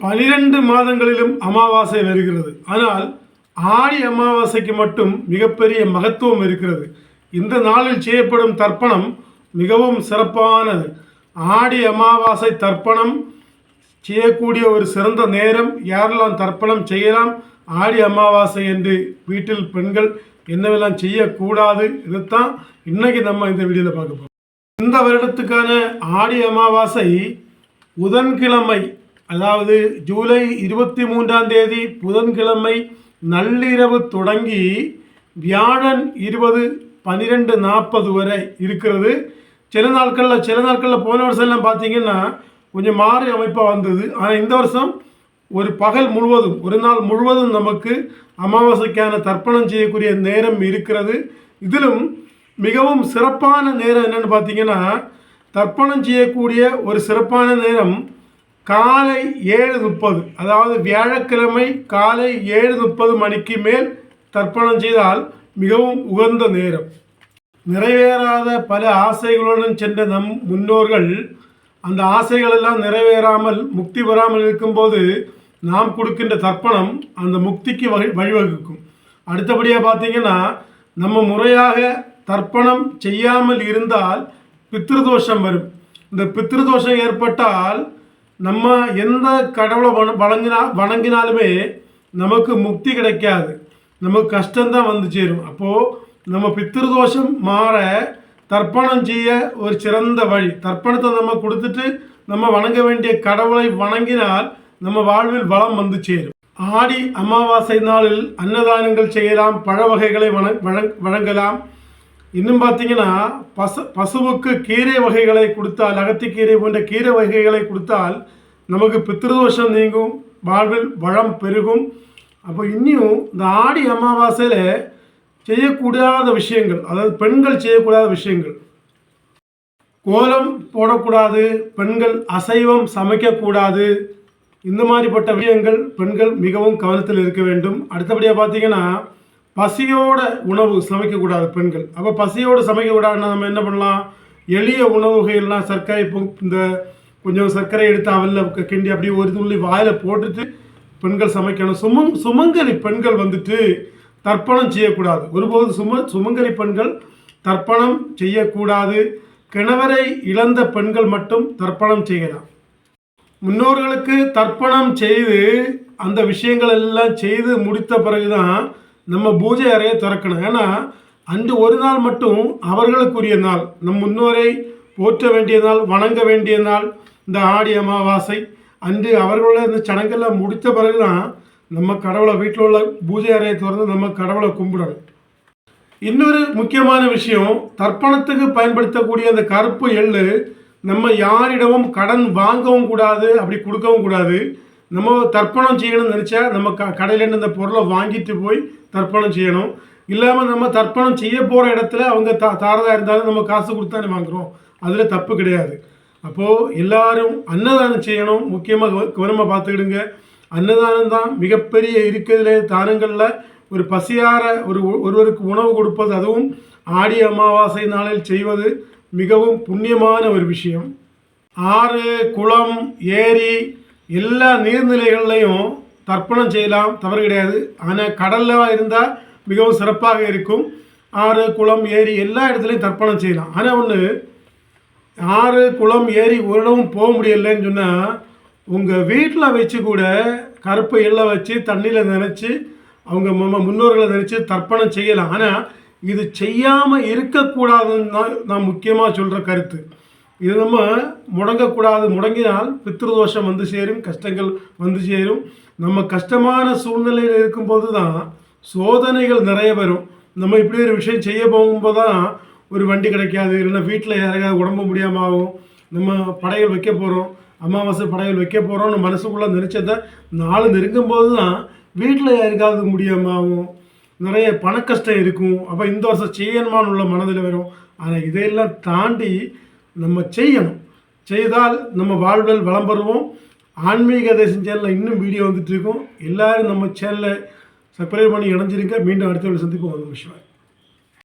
பனிரெண்டு மாதங்களிலும் அமாவாசை வருகிறது. ஆனால் ஆடி அமாவாசைக்கு மட்டும் மிகப்பெரிய மகத்துவம் இருக்கிறது. இந்த நாளில் செய்யப்படும் தர்ப்பணம் மிகவும் சிறப்பானது. ஆடி அமாவாசை தர்ப்பணம் செய்யக்கூடிய ஒரு சிறந்த நேரம் யாரெல்லாம் தர்ப்பணம் செய்யலாம் ஆடி அமாவாசை என்று வீட்டில் பெண்கள் என்னவெல்லாம் செய்யக்கூடாது இதுதான் இன்னைக்கு நம்ம இந்த வீடியோவில் பார்க்க போகிறோம் இந்த வருடத்துக்கான ஆடி அமாவாசை புதன்கிழமை அதாவது ஜூலை இருபத்தி மூன்றாம் தேதி புதன்கிழமை நள்ளிரவு தொடங்கி வியாழன் இருபது பன்னிரெண்டு நாற்பது வரை இருக்கிறது. சில நாட்களில் சில நாட்களில் போன வருஷம் எல்லாம் பார்த்தீங்கன்னா கொஞ்சம் மாறி அமைப்பாக வந்தது. ஆனால் இந்த வருஷம் ஒரு பகல் முழுவதும் ஒரு நாள் முழுவதும் நமக்கு அமாவாசைக்கான தர்ப்பணம் செய்யக்கூடிய நேரம் இருக்கிறது. இதிலும் மிகவும் சிறப்பான நேரம் என்னென்னு பார்த்தீங்கன்னா தர்ப்பணம் செய்யக்கூடிய ஒரு சிறப்பான நேரம் காலை ஏழு முப்பது அதாவது வியாழக்கிழமை காலை ஏழு முப்பது மணிக்கு மேல் தர்ப்பணம் செய்தால் மிகவும் உகந்த நேரம். நிறைவேறாத பல ஆசைகளுடன் சென்ற நம் முன்னோர்கள் அந்த ஆசைகளெல்லாம் நிறைவேறாமல் முக்தி பெறாமல் இருக்கும்போது நாம் கொடுக்கின்ற தர்ப்பணம் அந்த முக்திக்கு வழி வழிவகுக்கும். அடுத்தபடியாக பார்த்தீங்கன்னா நம்ம முறையாக தர்ப்பணம் செய்யாமல் இருந்தால் பித்ருதோஷம் வரும். இந்த பித்ருதோஷம் ஏற்பட்டால் நம்ம எந்த கடவுளை வண வணங்கினா வணங்கினாலுமே நமக்கு முக்தி கிடைக்காது. நமக்கு கஷ்டம்தான் வந்து சேரும். அப்போது நம்ம பித்திருதோஷம் மாற தர்ப்பணம் செய்ய ஒரு சிறந்த வழி. தர்ப்பணத்தை நம்ம கொடுத்துட்டு நம்ம வணங்க வேண்டிய கடவுளை வணங்கினால் நம்ம வாழ்வில் வளம் வந்து சேரும். ஆடி அமாவாசை நாளில் அன்னதானங்கள் செய்யலாம் பழ வகைகளை வழங்கலாம். இன்னும் பார்த்தீங்கன்னா பசு பசுவுக்கு கீரை வகைகளை கொடுத்தால் அகத்திக்கீரை போன்ற கீரை வகைகளை கொடுத்தால் நமக்கு பித்திருதோஷம் நீங்கும் வாழ்வில் வளம் பெருகும். அப்போ இன்னும் இந்த ஆடி அமாவாசையில் செய்யக்கூடாத விஷயங்கள் அதாவது பெண்கள் செய்யக்கூடாத விஷயங்கள். கோலம் போடக்கூடாது பெண்கள் அசைவம் சமைக்கக்கூடாது. இந்த மாதிரிப்பட்ட விஷயங்கள் பெண்கள் மிகவும் கவனத்தில் இருக்க வேண்டும். அடுத்தபடியாக பார்த்தீங்கன்னா பசியோட உணவு சமைக்கக்கூடாது பெண்கள். அப்போ பசியோடு சமைக்கக்கூடாதுன்னா நம்ம என்ன பண்ணலாம்? எளிய உணவுகள்லாம் சர்க்கரை இந்த கொஞ்சம் சர்க்கரை எடுத்து அவலில் கிண்டி அப்படியே ஒரு துள்ளி வாயில் போட்டுட்டு பெண்கள் சமைக்கணும். சுமங் சுமங்கலி பெண்கள் வந்துட்டு தர்ப்பணம் செய்யக்கூடாது. ஒருபோது சும சுமங்கலி பெண்கள் தர்ப்பணம் செய்யக்கூடாது. கிணவரை இழந்த பெண்கள் மட்டும் தர்ப்பணம் செய்யலாம். முன்னோர்களுக்கு தர்ப்பணம் செய்து அந்த விஷயங்கள் எல்லாம் செய்து முடித்த பிறகுதான் நம்ம பூஜை அறையை திறக்கணும். ஏன்னா அன்று ஒரு நாள் மட்டும் அவர்களுக்குரிய நாள். நம் முன்னோரை போற்ற வேண்டிய நாள் வணங்க வேண்டிய நாள் இந்த ஆடி அமாவாசை. அன்று அவர்களோட இந்த சடங்கெல்லாம் முடித்த பிறகுதான் நம்ம கடவுளை வீட்டில் உள்ள பூஜை அறையை திறந்து நம்ம கடவுளை கும்பிடணும். இன்னொரு முக்கியமான விஷயம் தர்ப்பணத்துக்கு பயன்படுத்தக்கூடிய அந்த கருப்பு எள்ளு நம்ம யாரிடமும் கடன் வாங்கவும் கூடாது அப்படி கொடுக்கவும் கூடாது. நம்ம தர்ப்பணம் செய்யணும்னு நினச்சா நம்ம க கடையிலேருந்து இந்த பொருளை வாங்கிட்டு போய் தர்ப்பணம் செய்யணும். இல்லாமல் நம்ம தர்ப்பணம் செய்ய போகிற இடத்துல அவங்க தா தாரதாக இருந்தாலும் நம்ம காசு கொடுத்தானே வாங்குகிறோம் அதில் தப்பு கிடையாது. அப்போது எல்லாரும் அன்னதானம் செய்யணும். முக்கியமாக கவனமாக பார்த்துக்கிடுங்க. அன்னதானம் தான் மிகப்பெரிய இருக்கிறதுல தானங்களில் ஒரு பசியார ஒரு ஒருவருக்கு உணவு கொடுப்பது அதுவும் ஆடி அமாவாசை நாளில் செய்வது மிகவும் புண்ணியமான ஒரு விஷயம். ஆறு குளம் ஏரி எல்லா நீர்நிலைகள்லையும் தர்ப்பணம் செய்யலாம் தவறு கிடையாது. ஆனால் கடலில் இருந்தால் மிகவும் சிறப்பாக இருக்கும். ஆறு குளம் ஏரி எல்லா இடத்துலையும் தர்ப்பணம் செய்யலாம். ஆனால் ஒன்று ஆறு குளம் ஏரி ஒரு இடமும் போக முடியலைன்னு சொன்னால் உங்கள் வீட்டில் வச்சு கூட கருப்பு எள்ளை வச்சு தண்ணியில் நினச்சி அவங்க ம- முன்னோர்களை நினச்சி தர்ப்பணம் செய்யலாம். ஆனால் இது செய்யாமல் இருக்கக்கூடாதுன்னு தான் நான் முக்கியமாக சொல்கிற கருத்து. இது நம்ம முடங்கக்கூடாது. முடங்கினால் பித்ருதோஷம் வந்து சேரும் கஷ்டங்கள் வந்து சேரும். நம்ம கஷ்டமான சூழ்நிலையில் இருக்கும்போது தான் சோதனைகள் நிறைய வரும். நம்ம இப்படி ஒரு விஷயம் செய்ய போகும்போது தான் ஒரு வண்டி கிடைக்காது. இல்லைன்னா வீட்டில் யாரையாவது உடம்பு முடியாமல் ஆகும். நம்ம படையல் வைக்க போகிறோம் அமாவாசை படையல் வைக்க போகிறோம்னு மனசுக்குள்ளே நினச்சதை நாள் நெருங்கும் போது தான் வீட்டில் யாருக்காவது முடியாமல் நிறைய பணக்கஷ்டம் இருக்கும். அப்போ இந்த வருஷம் செய்யணுமான்னு உள்ள மனதில் வரும். ஆனால் இதையெல்லாம் தாண்டி நம்ம செய்யணும். செய்தால் நம்ம வாழ்வில் வளம் பெறுவோம். ஆன்மீக தேசம் சேனலில் இன்னும் வீடியோ வந்துட்டு இருக்கும். எல்லோரும் நம்ம சேனலை சப்ஸ்கிரைப் பண்ணி இணைஞ்சிருங்க. மீண்டும் அடுத்த சந்திப்போம். ஒரு விஷயம்